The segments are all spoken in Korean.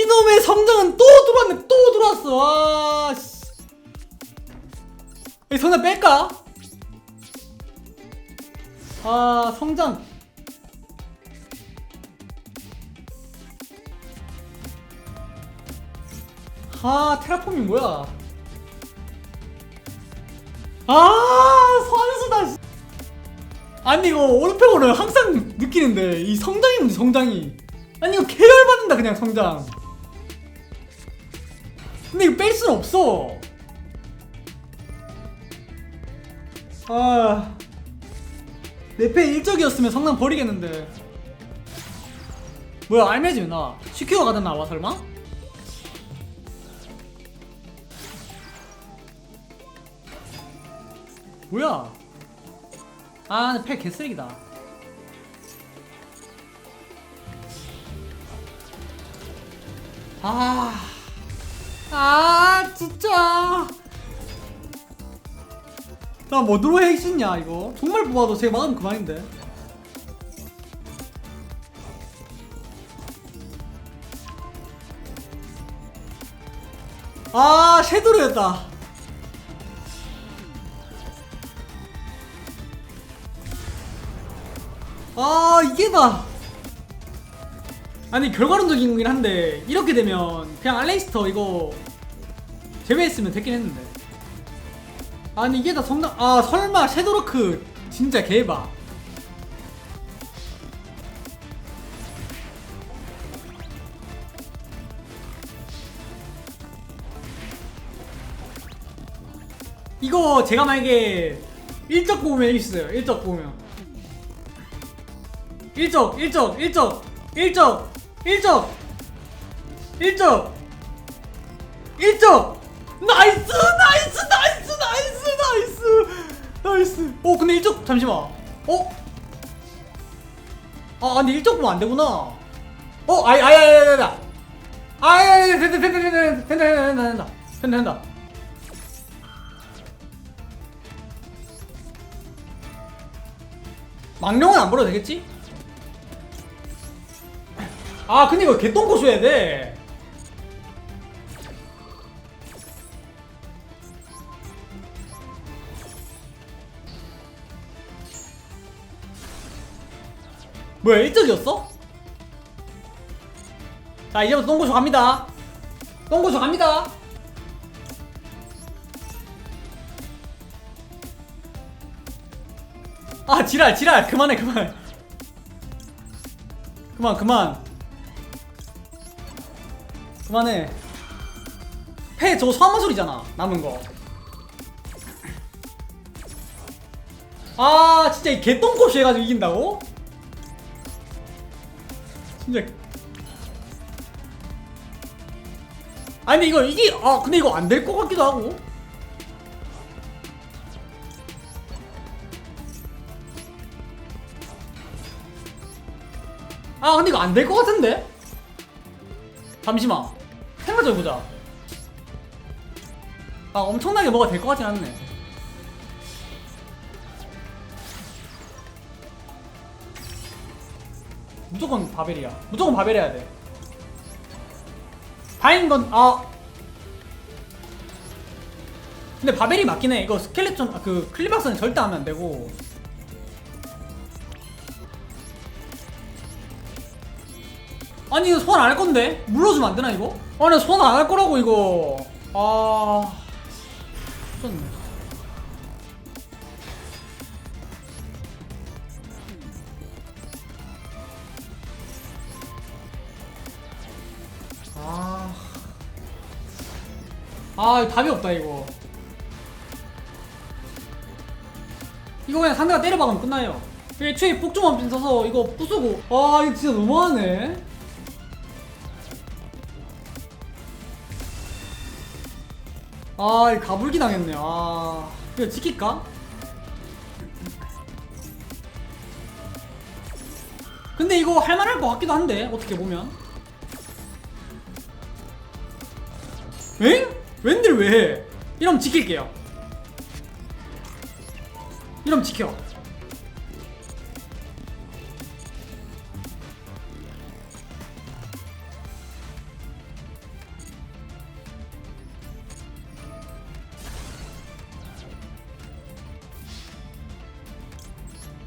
이놈의 성장은 또 들어왔네 또 들어왔어 아 씨. 이 성장 뺄까? 아 성장 아 테라폼이 뭐야 아 선수다 씨. 아니 이거 오르페고는 항상 느끼는데 이 성장이 문제 성장이 아니 이거 계열 받는다 그냥 성장 근데 이거 뺄 순 없어. 아. 내패 일적이었으면 성장 버리겠는데. 뭐야 알매지 나? 시큐어 가다 나와 설마? 뭐야? 아, 패 개쓰레기다. 아, 아, 진짜. 나 뭐로 핵심냐 이거? 정말 뽑아도 제가 막으면 그만인데. 아, 섀도우였다. 아 이게 다 아니 결과론적인 거긴 한데 이렇게 되면 그냥 알레이스터 이거 제외했으면 됐긴 했는데. 아니 이게 다 성당 아 설마 섀도로크 진짜 개바 이거 제가 만약에 일적 보면 있어요. 일적 보면. 일적 일적 일적 일적 일적 일적 일적 나이스! 나이스! 나이스! 나이스! 나이스! 나이스! 어 근데 일적 잠시만. 어? 아 아니 일적 보면 안 되구나. 어 아이 아이 아이 아이 아이 아이. 아이 된다 된다 된다 된다 된다 된다 된다 된다 망령은 안 벌어도 되겠지? 아 근데 이거 개똥꼬 줘야 돼. 뭐야 일적이었어? 자 이제부터 똥꼬쇼 갑니다. 똥꼬쇼 갑니다. 아 지랄 지랄. 그만해 그만. 그만 그만 그만해. 패 저거 소환마 소리잖아 남은 거아 진짜 이 개똥꼬시 해가지고 이긴다고? 진짜. 아니 이거 이게 아 근데 이거 안 될 것 같기도 하고. 아 근데 이거 안 될 것 같은데? 잠시만 해보자 아 엄청나게 뭐가 될 것 같진 않네. 무조건 바벨이야. 무조건 바벨 해야 돼. 다행인 건아. 근데 바벨이 맞긴 해. 이거 스켈레톤 아, 그 클리박스는 절대 하면 안 되고 아니 이거 소환 안 할 건데? 물러주면 안 되나 이거? 아니 소환 안 할 거라고 이거. 아... 미쳤네. 아... 아 답이 없다 이거. 이거 그냥 상대가 때려박으면 끝나요. 애초에 폭주만 써서 이거 부수고. 아 이거 진짜 너무하네 아, 이 가불기 당했네. 아, 이거 지킬까? 근데 이거 할만할 것 같기도 한데 어떻게 보면. 엥? 웬들 왜 해? 이러면 지킬게요. 이러면 지켜.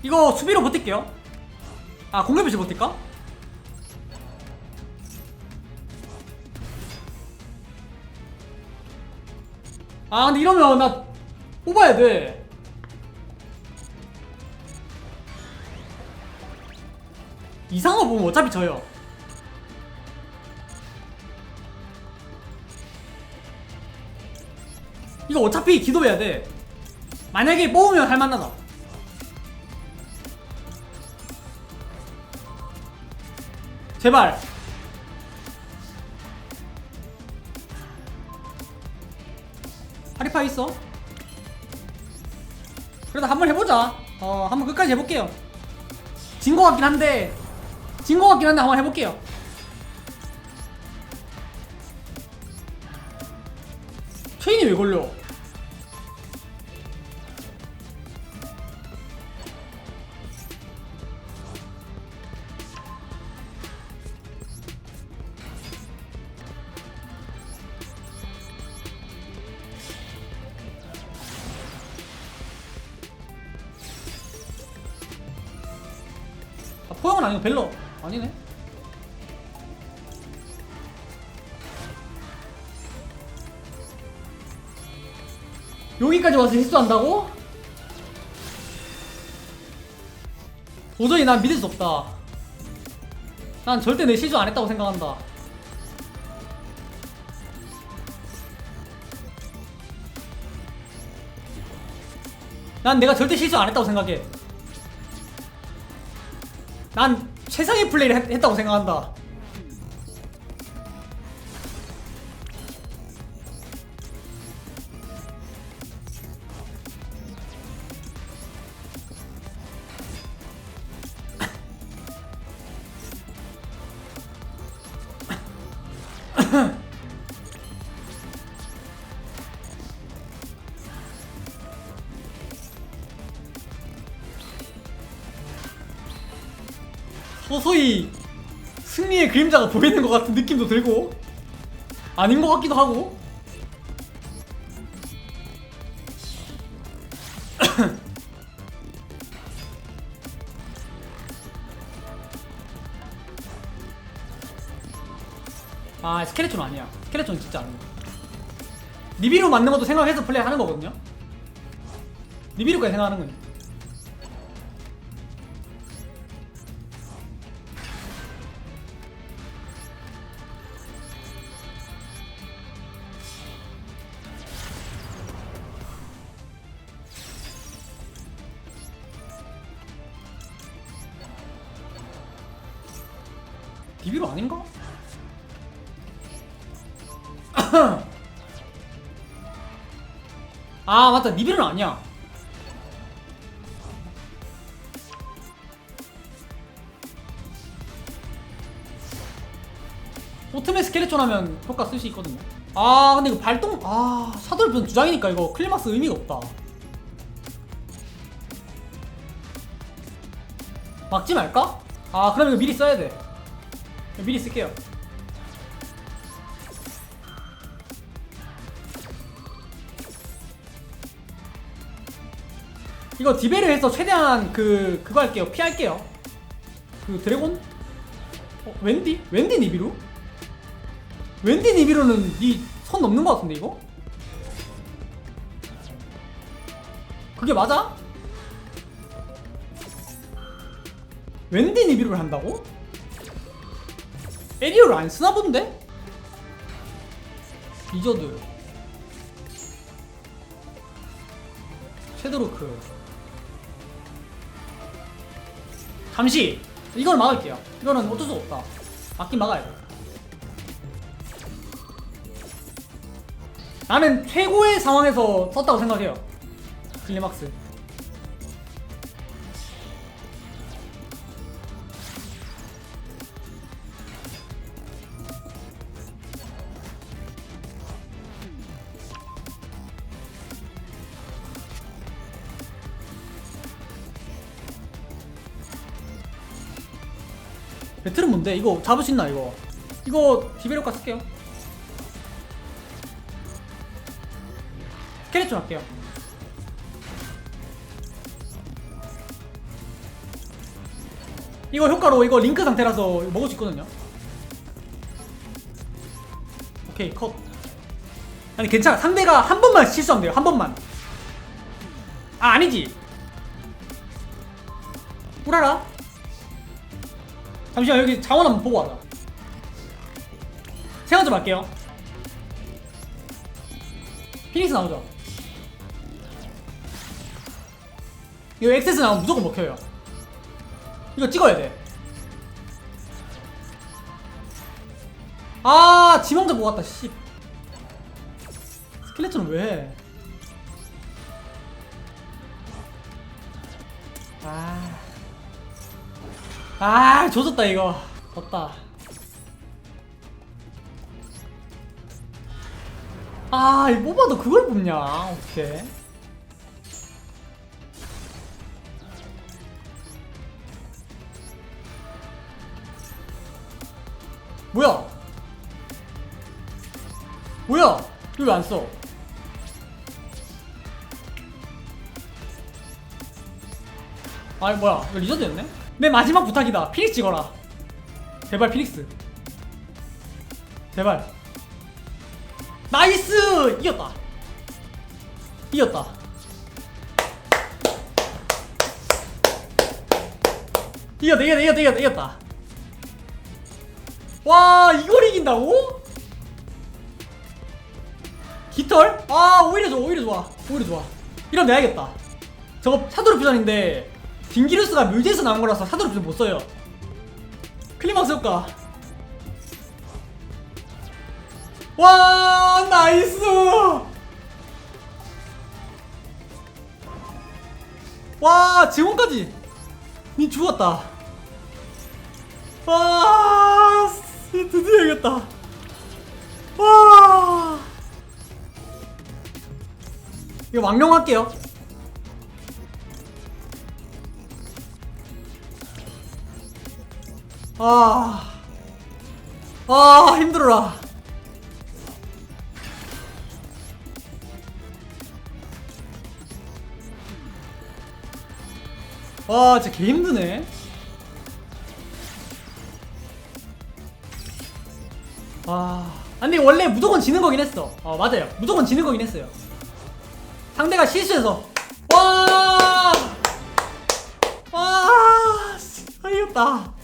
이거 수비로 버틸게요. 아 공격 배치 버틸까? 아 근데 이러면 나 뽑아야 돼. 이상한 거 보면 어차피 져요. 이거 어차피 기도해야 돼. 만약에 뽑으면 할만하다. 제발. 하리파 있어? 그래도 한번 해보자. 어, 한번 끝까지 해볼게요. 진 거 같긴 한데, 진 거 같긴 한데 한번 해볼게요. 체인이 왜 걸려? 아, 포용은 아니고 벨로 아니네. 여기까지 와서 실수한다고? 도저히 난 믿을 수 없다. 난 절대 내 실수 안 했다고 생각한다. 난 내가 절대 실수 안 했다고 생각해. 난 최상의 플레이를 했, 했다고 생각한다. 서서히 승리의 그림자가 보이는 것 같은 느낌도 들고 아닌 것 같기도 하고. 아 스켈레톤 아니야. 스켈레톤 진짜 아니야. 리비로 맞는 것도 생각해서 플레이 하는 거거든요. 리비로까지 생각하는 거니 비비로 아닌가? 아 맞다. 니비로는 아니야. 오트메 스켈레톤 하면 효과 쓸 수 있거든요. 아 근데 이거 발동 아 사돌변 두 장이니까 이거 클리마스 의미가 없다. 막지 말까? 아 그럼 이거 미리 써야 돼 미리 쓸게요. 이거 디베를 해서 최대한 그 그거 할게요. 피할게요. 그 드래곤? 어, 웬디? 웬디 니비루? 웬디 니비루는 니선 넘는 것 같은데 이거? 그게 맞아? 웬디 니비루를 한다고? 에리어를 안 쓰나 본데? 리저드 섀도로크 잠시 이걸 막을게요 이거는 어쩔 수 없다 막긴 막아야 돼 나는 최고의 상황에서 썼다고 생각해요. 클리막스. 배틀은 뭔데? 이거 잡을 수 있나 이거? 이거 디베로카 쓸게요. 캐릭 좀 할게요. 이거 효과로 이거 링크 상태라서 먹을 수 있거든요. 오케이 컷. 아니 괜찮아. 상대가 한 번만 실수하면 돼요. 한 번만. 아 아니지. 우라라. 잠시만 여기 자원 한번 보고 와라. 생각 좀 할게요. 피닉스 나오죠? 이거 액세스 나오면 무조건 먹혀요. 이거 찍어야 돼. 아, 지명자 못 갔다, 씨. 스켈레톤은 왜 해? 아. 아, 조졌다, 이거. 졌다. 아, 이 뽑아도 그걸 뽑냐. 오케이. 뭐야? 뭐야? 이거 왜 안 써? 아니 뭐야 이거 리전드였네? 내 마지막 부탁이다. 피닉스 찍어라. 제발 피닉스. 제발. 나이스! 이겼다. 이겼다. 이겼다 이겼다 이겼다 이겼다 이겼다. 와 이걸 이긴다고? 깃털? 아 오히려 좋아 오히려 좋아 오히려 좋아. 이러면 내야겠다. 저거 사도르 퓨전인데 딩기루스가 뮤즈에서 나온 거라서 사도르 퓨전 못 써요. 클리막스 효과. 와 나이스! 와 증원까지! 니 죽었다. 와 씨, 드디어 이겼다. 와! 이거 망령할게요 아, 아 힘들어라. 와 진짜 개 힘드네. 아. 아니 원래 무조건 지는 거긴 했어. 어 맞아요. 무조건 지는 거긴 했어요. 상대가 실수해서. 와! 와, 씨, 아, 이겼다.